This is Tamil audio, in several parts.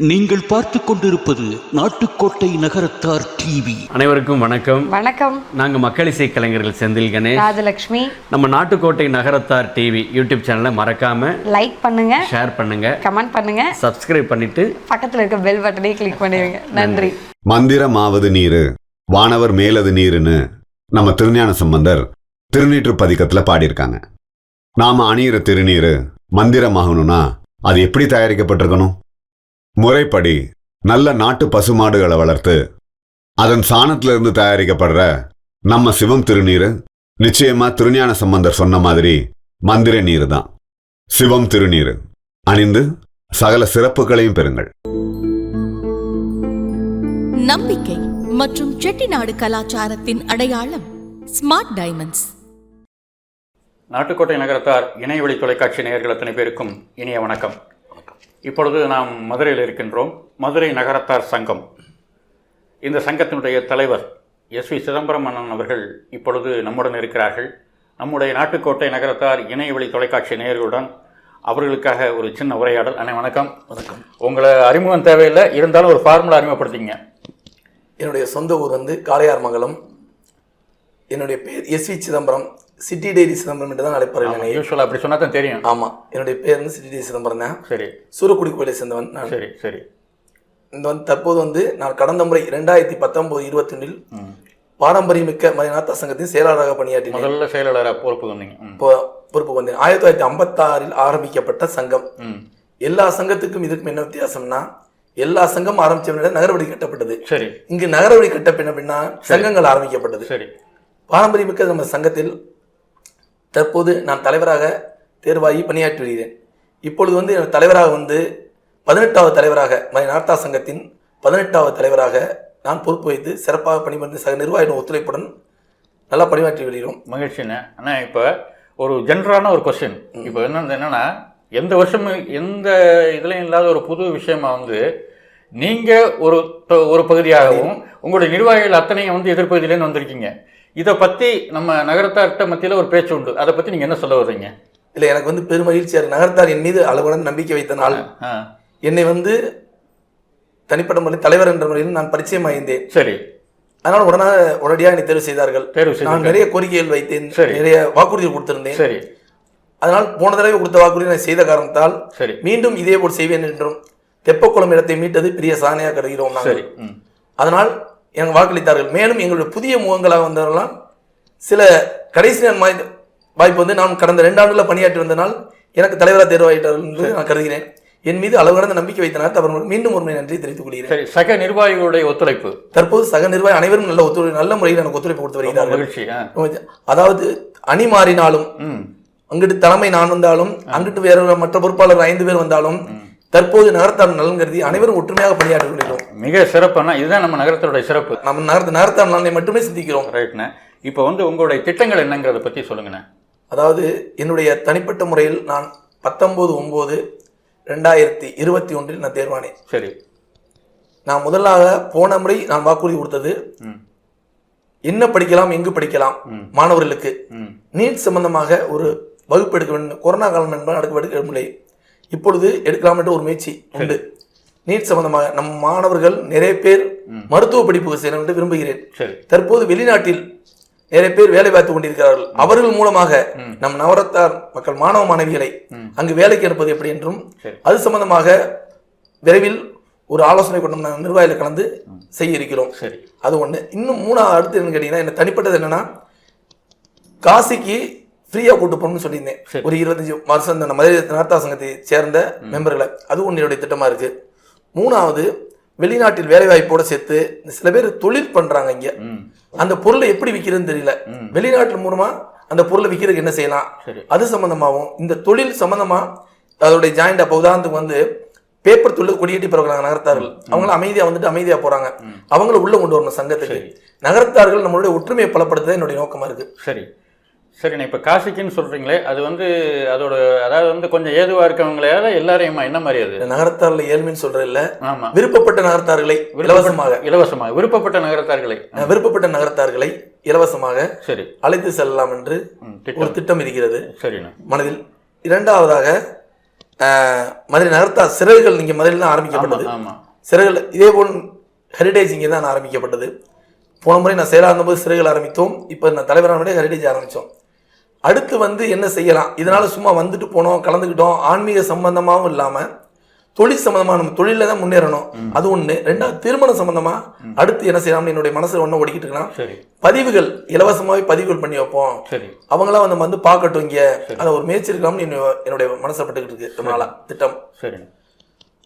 நீங்கள் பார்த்து கொண்டிருப்பது நாட்டுக்கோட்டை நகரத்தார் டிவி. அனைவருக்கும் வணக்கம். வணக்கம். நாங்கள் மக்கள் இசை கலைஞர்கள் செந்தில் கணேஷ். ராஜலக்ஷ்மி. நம்ம நாட்டுக்கோட்டை நகரத்தார் டிவி யூடியூப் சேனலை மறக்காம லைக் பண்ணுங்க. ஷேர் பண்ணுங்க. கமெண்ட் பண்ணுங்க. சப்ஸ்கிரைப் பண்ணிட்டு பக்கத்துல இருக்க பெல் பட்டனையும் கிளிக் பண்ணிடுங்க. நன்றி. மந்திரமாவது நீரு வானவர் மேலது நீருன்னு நம்ம திருஞான சம்பந்தர் திருநீற்று பதிக்கத்துல பாடியிருக்காங்க. நாம அணியிற திருநீரு மந்திரமாகணும்னா அது எப்படி தயாரிக்கப்பட்டிருக்கணும்? முறைப்படி நல்ல நாட்டு பசுமாடுகளை வளர்த்து அதன் சாணத்துல இருந்து தயாரிக்கப்படுற நம்ம சிவம் திருநீரு நிச்சயமா திருஞான சம்பந்தர் சொன்ன மாதிரி மந்திர நீர் தான் சிவம் திருநீரு. அணிந்து சகல சிறப்புகளையும் பெறுங்கள். நம்பிக்கை மற்றும் செட்டிநாடு கலாச்சாரத்தின் அடையாளம் ஸ்மார்ட் டைமண்ட்ஸ். நாட்டுக்கோட்டை நகரத்தார் இணையவழி தொலைக்காட்சி நேயர்கள் அத்தனை பேருக்கும் இனிய வணக்கம். இப்பொழுது நாம் மதுரையில் இருக்கின்றோம். மதுரை நகரத்தார் சங்கம். இந்த சங்கத்தினுடைய தலைவர் எஸ் வி சிதம்பரம் அண்ணன் அவர்கள் இப்பொழுது நம்முடன் இருக்கிறார்கள். நம்முடைய நாட்டுக்கோட்டை நகரத்தார் இணையவழி தொலைக்காட்சி நேயர்களுடன் அவர்களுக்காக ஒரு சின்ன உரையாடல். அண்ணே வணக்கம். வணக்கம். உங்களை அறிமுகம் தேவையில்லை. இருந்தாலும் ஒரு ஃபார்முலா அறிமுகப்படுத்திங்க என்னுடைய சொந்த ஊர் வந்து காளையார்மங்கலம் என்னுடைய பேர் S V Chidambaram. City dairy Chidambaram என்று தான் அழைப்பார்கள் யூஸ்வலாக அப்படி சொன்னா தான் தெரியும். ஆமாம் என்னுடைய பேர் வந்து சிட்டி டைரி சிதம்பரம் தான். சரி. சூரக்குடி கோயிலை சேர்ந்தவன் நான். சரி சரி. இந்த வந்து தற்போது வந்து நான் கடந்த முறை ரெண்டாயிரத்தி பத்தொன்பது இருபத்தொன்னில் பாரம்பரியமிக்க மதிநாத்தா சங்கத்தின் செயலாளராக பணியாற்றினேன். முதல்ல செயலாளராக பொறுப்பு வந்தீங்க. பொறுப்பு வந்தேன். ஆயிரத்தி தொள்ளாயிரத்தி ஐம்பத்தாறில் ஆரம்பிக்கப்பட்ட சங்கம். எல்லா சங்கத்துக்கும் இதுக்கும் என்ன வித்தியாசம்னா எல்லா சங்கம் ஆரம்பிச்ச நகரவழி கட்டப்பட்டது. சரி. இங்கு நகரவழி கட்ட பின்னா சங்கங்கள் ஆரம்பிக்கப்பட்டது. சரி. பாரம்பரியமிக்க நம்ம சங்கத்தில் தற்போது நான் தலைவராக தேர்வாகி பணியாற்றி வருகிறேன். இப்பொழுது வந்து எனது தலைவராக வந்து பதினெட்டாவது தலைவராக மதுரை நார்த்தா சங்கத்தின் பதினெட்டாவது தலைவராக நான் பொறுப்பு வைத்து சிறப்பாக பணிபுரிந்து சக நிர்வாகியின் ஒத்துழைப்புடன் நல்லா பணியாற்றி வருகிறோம். மகிழ்ச்சிண்ணே ஆனால் இப்போ ஒரு ஜென்ரலான ஒரு கொஸ்டின் இப்போ என்னது என்னன்னா எந்த வருஷமும் எந்த இதுலையும் இல்லாத ஒரு புது விஷயமா வந்து நீங்கள் ஒரு ஒரு பகுதியாகவும் உங்களுடைய நிர்வாகிகள் அத்தனையும் வந்து எதிர்ப்பகுதியிலேருந்து வந்திருக்கீங்க. இதை பற்றி நம்ம நகரத்தார்கிட்ட மத்தியில் ஒரு பேச்சு உண்டு. அதை பற்றி நீங்கள் என்ன சொல்ல வர்றீங்க? இல்லை எனக்கு வந்து பெருமகிழ்ச்சியாக இருக்கு. நகர்த்தார் என் மீது அளவுடன் நம்பிக்கை வைத்த நாள். என்னை வந்து தனிப்பட்ட முறையில் தலைவர் என்ற முறையில் நான் பரிச்சயமாயிருந்தேன் சரி. அதனால் உடனாக உடனடியாக என்னை தேர்வு செய்தார்கள். தேர்வு நான் நிறைய கோரிக்கைகள் வைத்தேன். நிறைய வாக்குறுதிகள் கொடுத்திருந்தேன். சரி. அதனால் போன தடவை கொடுத்த வாக்குறுதி நான் செய்த காரணத்தால் சரி. மீண்டும் இதே போல் செய்வேன் என்றும் தெப்பக்குளம் இடத்தை மீட்டது பெரிய சாதனையாக கருதுகிறோம் நாங்கள். அதனால் எனக்கு வாக்களித்தார்கள். மேலும் எங்களுடைய புதிய முகங்களாக வந்தவர்களாம் சில கடைசி வாய்ப்பு வந்து நான் கடந்த ரெண்டு ஆண்டுகளில் பணியாற்றி வந்தனால் எனக்கு தலைவராக தேர்வாயிட்டார்கள் என்று நான் கருதுகிறேன். என் மீது அளவு கடந்த நம்பிக்கை வைத்தனர் அவர்கள் மீண்டும் ஒரு முறை நன்றி தெரிவித்துக் கொள்கிறேன். சக நிர்வாகிகளுடைய ஒத்துழைப்பு. தற்போது சக நிர்வாகி அனைவரும் நல்ல ஒத்துழைப்பு நல்ல முறையில் எனக்கு ஒத்துழைப்பு கொடுத்து வருகிறார்கள். அதாவது அணி மாறினாலும் அங்கிட்டு தலைமை நான் வந்தாலும் அங்கிட்டு வேற மற்ற பொறுப்பாளர் ஐந்து பேர் வந்தாலும் தற்போது நகர்த்தார் நலன் கருதி அனைவரும் ஒற்றுமையாக பணியாற்றி கொண்டிருக்கிறோம். மிக சிறப்புன்னா இதுதான் நம்ம நகரத்தோடைய சிறப்பு. நம்ம நகர்த்த நகர்த்தார் நலனை மட்டுமே சிந்திக்கிறோம். ரைட்ண்ணே இப்போ வந்து உங்களுடைய திட்டங்கள் என்னங்கிறத பற்றி சொல்லுங்கண்ணே. அதாவது என்னுடைய தனிப்பட்ட முறையில் நான் பத்தொன்பது ஒன்பது ரெண்டாயிரத்தி இருபத்தி ஒன்றில் நான் தேர்வானேன். சரி. நான் முதலாக போன முறை நான் வாக்குறுதி கொடுத்தது. என்ன படிக்கலாம் எங்கு படிக்கலாம்? மாணவர்களுக்கு. நீட் சம்பந்தமாக ஒரு வகுப்பு எடுக்க வேண்டும். கொரோனா காலம் என்பது நடக்க எடுக்கவில்லை இப்பொழுது எடுக்கலாம் என்ற ஒரு முயற்சி உண்டு. நீட் சம்பந்தமாக நம் மாணவர்கள் நிறைய பேர் மருத்துவ படிப்புக்கு செல்ல என்று விரும்புகிறேன். தற்போது வெளிநாட்டில் நிறைய பேர் வேலை பார்த்து கொண்டிருக்கிறார்கள். அவர்கள் மூலமாக நம் நவரத்தார் மக்கள் மாணவ மாணவிகளை அங்கு வேலைக்கு எடுப்பது எப்படி என்றும். அது சம்பந்தமாக விரைவில் ஒரு ஆலோசனை கொண்டு நம்ம நிர்வாகிகள் கலந்து செய்ய இருக்கிறோம். அது ஒண்ணு. இன்னும் மூணாவது அடுத்து என்னன்னு கேட்டீங்கன்னா என்ன தனிப்பட்டது என்னன்னா காசிக்கு ஃப்ரீயா கூட்டு போகணும்னு சொல்லியிருந்தேன். ஒரு இருபத்தஞ்சு வருஷம் இந்த மதுரை நார்த்தா சங்கத்தை சேர்ந்த மெம்பர்களை. அது என்னுடைய திட்டமா இருக்கு. மூணாவது வெளிநாட்டில் வேலை வாய்ப்போட சேர்த்து சில பேர் தொழில் பண்றாங்க இங்க. அந்த பொருளை எப்படி விற்கிறதுன்னு தெரியல. வெளிநாட்டு மூலமா அந்த பொருளை விற்கிறதுக்கு என்ன செய்யலாம். அது சம்பந்தமாகவும் இந்த தொழில் சம்பந்தமா அதோடைய ஜாயிண்ட் அப்போ உதாரணத்துக்கு வந்து பேப்பர் தொழில் கொடியேட்டி பிறகுறாங்க நகரத்தார்கள். அவங்களும் அமைதியா வந்துட்டு அமைதியா போறாங்க. அவங்கள உள்ள கொண்டு வரணும் சங்கத்துக்கு. நகரத்தார்கள் நம்மளுடைய ஒற்றுமையை பலப்படுத்துறது என்னுடைய நோக்கமா இருக்கு. சரி. சரிண்ணே இப்போ காசிக்குன்னு சொல்கிறீங்களே அது வந்து அதோட அதாவது வந்து கொஞ்சம் ஏதுவாக இருக்கவங்களையால எல்லாரையுமா என்ன மாதிரி அது? நகரத்தாரில் ஏழ்மைன்னு இல்ல. ஆமாம் விருப்பப்பட்ட நகரத்தார்களை இலவசமாக இலவசமாக. விருப்பப்பட்ட நகரத்தார்களை. விருப்பப்பட்ட நகரத்தார்களை இலவசமாக சரி. அழைத்து செல்லலாம் என்று ஒரு திட்டம். இருக்கிறது. சரிண்ணே. மனதில் இரண்டாவதாக மதுரை நகரத்தார் சிறகுகள் இங்கே மதுரையில் தான் ஆரம்பிக்கப்பட்டது. ஆமா சிறகுகள் இதே போல் ஹெரிடேஜ் இங்கே தான் ஆரம்பிக்கப்பட்டது. போன முறை நான் செயலாக இருந்தபோது சிறகுகள் ஆரம்பித்தோம். இப்போ நான் தலைவரான ஹெரிடேஜ் ஆரம்பித்தோம். அடுத்து வந்து என்ன செய்யலாம்? இதனால சும்மா வந்துட்டு போனோம் கலந்துக்கிட்டோம். ஆன்மீக சம்பந்தமாகவும் இல்லாமல் தொழில் சம்பந்தமா நம்ம தொழிலில் தான் முன்னேறணும். அது ஒன்று ரெண்டாவது திருமணம் சம்பந்தமா அடுத்து என்ன செய்யலாம்னு என்னுடைய மனசில் ஒன்று ஓடிக்கிட்டு இருக்கலாம் பதிவுகள் இலவசமாகவே பதிவுகள் பண்ணி வைப்போம். அவங்களாம் வந்து வந்து பார்க்கட்டும் இங்கே. அதை ஒரு முயற்சி இருக்கலாம்னு என்னுடைய- மனசில் பட்டுக்கிட்டு இருக்கு. ரொம்ப நாளா. திட்டம்.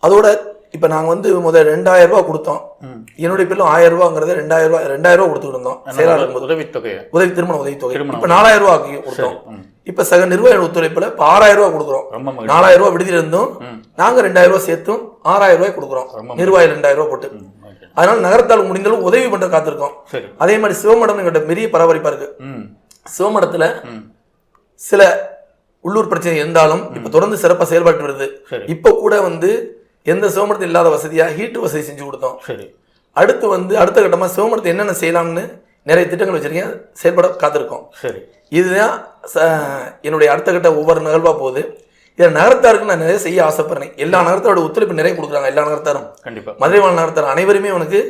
அதோட இப்போ நாங்கள் வந்து முதல் ரெண்டாயிரம் ரூபாய் கொடுத்தோம். என்னுடைய பேரும் ஆயிரம் ரூபாங்கிறத ரெண்டாயிரம் ரூபாய் ரெண்டாயிரம் ரூபாய் கொடுத்துட்டு இருந்தோம். செயலாளர். உதவித்தொகை உதவி திருமண உதவித்தொகை. இப்போ நாலாயிரம் ரூபாய் ஆக்கி கொடுத்தோம். இப்போ சக நிர்வாக ஒத்துழைப்பில் இப்போ ஆறாயிரம் ரூபாய் கொடுக்குறோம். நாலாயிரம் ரூபாய் விடுதியில இருந்தும் நாங்கள் ரெண்டாயிரம் ரூபாய் சேர்த்தும் ஆறாயிரம் ரூபாய் கொடுக்குறோம். நிர்வாகி ரெண்டாயிரம் ரூபாய் போட்டு. அதனால நகரத்தால் முடிந்தளவு உதவி பண்ண காத்திருக்கோம். அதே மாதிரி சிவமடம் எங்கிட்ட பெரிய பராமரிப்பா இருக்கு. சிவமடத்துல சில உள்ளூர் பிரச்சனை இருந்தாலும் இப்ப தொடர்ந்து சிறப்பா செயல்பட்டு வருது. இப்ப கூட வந்து எந்த சிவமடத்தில் இல்லாத வசதியா ஹீட் வசதி செஞ்சு கொடுத்தோம். சரி. அடுத்து வந்து அடுத்த கட்டமா சிவமடத்தை என்னென்ன செய்யலாம்னு நிறைய திட்டங்கள் வச்சிருக்கேன். செயல்பட காத்திருக்கோம். சரி. இதுதான் என்னுடைய அடுத்த கட்ட ஒவ்வொரு நிகழ்வா போகுது. இதில் நகரத்தாருக்கு நான் நிறைய செய்ய ஆசைப்படுறேன். எல்லா நகரத்தாரோட ஒத்துழைப்பு நிறைய கொடுக்குறாங்க எல்லா நகரத்தாரும். கண்டிப்பா. மதுரை வாழ் நகரத்தார் அனைவருமே உனக்கு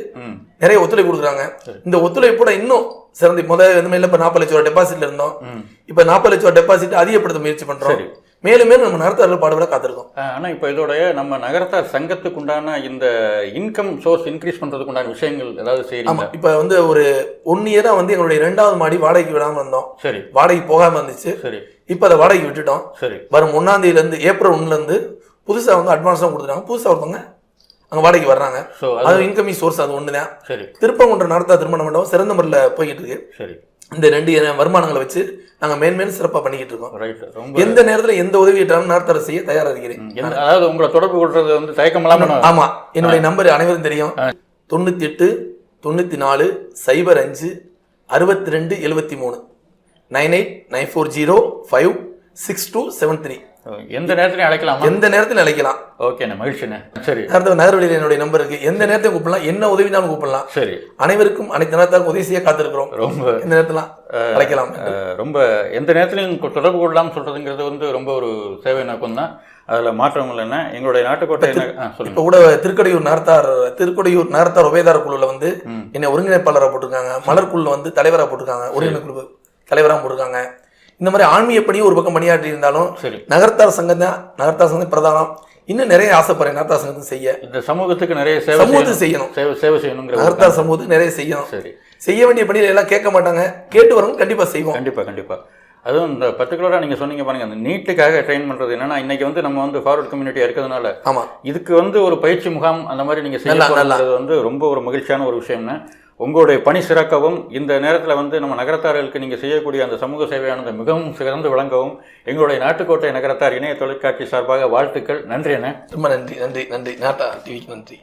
நிறைய ஒத்துழைப்பு கொடுக்குறாங்க. இந்த ஒத்துழைப்போட இன்னும் சிறந்து முதல் மாதிரி இப்போ நாற்பது லட்சம் ரூபா டெபாசிட்ல இருந்தோம். இப்போ நாற்பது லட்சம் ரூபா டெபாசிட் அதிகப்படுத்த முயற்சி பண்றோம். சரி. மேலும் மேலும் நம்ம நகரத்தார்கள் பாடுபட காத்திருக்கோம். ஆனால் இப்போ இதோடைய நம்ம நகரத்தார் சங்கத்துக்கு உண்டான இந்த இன்கம் சோர்ஸ் இன்க்ரீஸ் பண்ணுறதுக்கு உண்டான விஷயங்கள் ஏதாவது செய்யறீங்களா இப்போ வந்து ஒரு ஒன் இயரா வந்து எங்களுடைய ரெண்டாவது மாடி வாடகைக்கு விடாம இருந்தோம். சரி. வாடகைக்கு போகாம இருந்துச்சு. சரி. இப்போ அதை வாடகைக்கு விட்டுட்டோம். சரி. வரும் ஒன்னாம் தேதியில இருந்து ஏப்ரல் ஒண்ணுல இருந்து புதுசா வந்து அட்வான்ஸ் தான் கொடுத்துட்டாங்க. புதுசா ஒருத்தவங்க அங்க வாடகைக்கு வர்றாங்க. அது இன்கமிங் சோர்ஸ் அது ஒண்ணுதான். சரி. திருப்பங்குன்ற நடத்தா திருமண மண்டபம் சிறந்த முறையில் போய்கிட்டு இருக்கு. சரி. இந்த ரெண்டு வருமானங்களை வச்சு நாங்க மேன்மேலும் சிறப்பா பண்ணிக்கிட்டு இருக்கோம். ரைட் ரொம்ப எந்த நேரத்துல எந்த உதவி கேட்டாலும் நடத்தர செய்ய தயாரா இருக்கிறேன். அதாவது உங்களை தொடர்பு கொள்றது வந்து தயக்கம் இல்லாம ஆமா. என்னுடைய நம்பர் அனைவரும் தெரியும். தொண்ணூத்தி எட்டு தொண்ணூத்தி நாலு சைபர் அஞ்சு அறுபத்தி ரெண்டு எழுபத்தி மூணு. Nine eight nine four zero five six two seven three. எந்த நேரத்திலையும் அழைக்கலாமா? எந்த நேரத்தில் அழைக்கலாம். ஓகேண்ணே மகிழ்ச்சிண்ணே. சரி. நேரத்தில் நகர்வழியில் என்னுடைய நம்பர் இருக்கு. எந்த நேரத்தையும் கூப்பிடலாம்? என்ன உதவினாலும் கூப்பிடலாம். சரி. அனைவருக்கும் அனைத்து நேரத்தாருக்கும் உதவி செய்ய காத்திருக்கிறோம். ரொம்ப எந்த நேரத்தில் அழைக்கலாம். ரொம்ப எந்த நேரத்திலையும் தொடர்பு கொள்ளலாம்னு சொல்றதுங்கிறது வந்து ரொம்ப ஒரு சேவை நோக்கம் தான். அதில் மாற்றம் இல்லைன்னா எங்களுடைய நாட்டுக்கோட்டை இப்போ கூட திருக்கடையூர் நகர்த்தார் திருக்கடையூர் நகர்த்தார் உபயதார குழுல வந்து என்னை ஒருங்கிணைப்பாளராக போட்டிருக்காங்க. மலர் குழுல வந்து தலைவராக போட்டிருக்காங்க. ஒருங்கிணை குழு தலைவராக போட்டிருக்காங்க. இந்த மாதிரி ஆன்மீக பணியும் ஒரு பக்கம் பணியாற்றி இருந்தாலும் சரி. நகர்த்தார் சங்கம் தான் நகர்த்தார் சங்கம் பிரதானம். இன்னும் நிறைய ஆசைப்படுறேன் நகர்த்தார் சங்கத்தை செய்ய. இந்த சமூகத்துக்கு நிறைய சேவை சமூகத்துக்கு செய்யணும். சேவை ஒரு நகர்த்தார் சமூகத்துக்கு நிறைய செய்யணும். சரி. செய்ய வேண்டிய பணியில எல்லாம் கேட்க மாட்டாங்க. கேட்டு வரவங்க கண்டிப்பா செய்வோம். கண்டிப்பா கண்டிப்பா. அதுவும் இந்த பர்டிகுலராக நீங்கள் சொன்னீங்க பாருங்க அந்த நீட்டுக்காக ட்ரெயின் பண்ணுறது என்னன்னா இன்னைக்கு வந்து நம்ம வந்து ஃபார்வர்ட் கம்யூனிட்டியாக இருக்கிறதுனால ஆமா. இதுக்கு வந்து ஒரு பயிற்சி முகாம் அந்த மாதிரி நீங்கள் நல்லா, செய்ய நல்லா. போகிறது வந்து ரொம்ப ஒரு மகிழ்ச்சியான ஒரு விஷயம்னா உங்களுடைய பணி சிறக்கவும் இந்த நேரத்தில் வந்து நம்ம நகரத்தார்களுக்கு நீங்கள் செய்யக்கூடிய அந்த சமூக சேவையானது மிகவும் சிறந்து விளங்கவும் எங்களுடைய நாட்டுக்கோட்டை நகரத்தார் இணைய தொலைக்காட்சி சார்பாக வாழ்த்துக்கள். நன்றி என ரொம்ப நன்றி நன்றி நன்றி. நாட்டா டிவிக்கு நன்றி.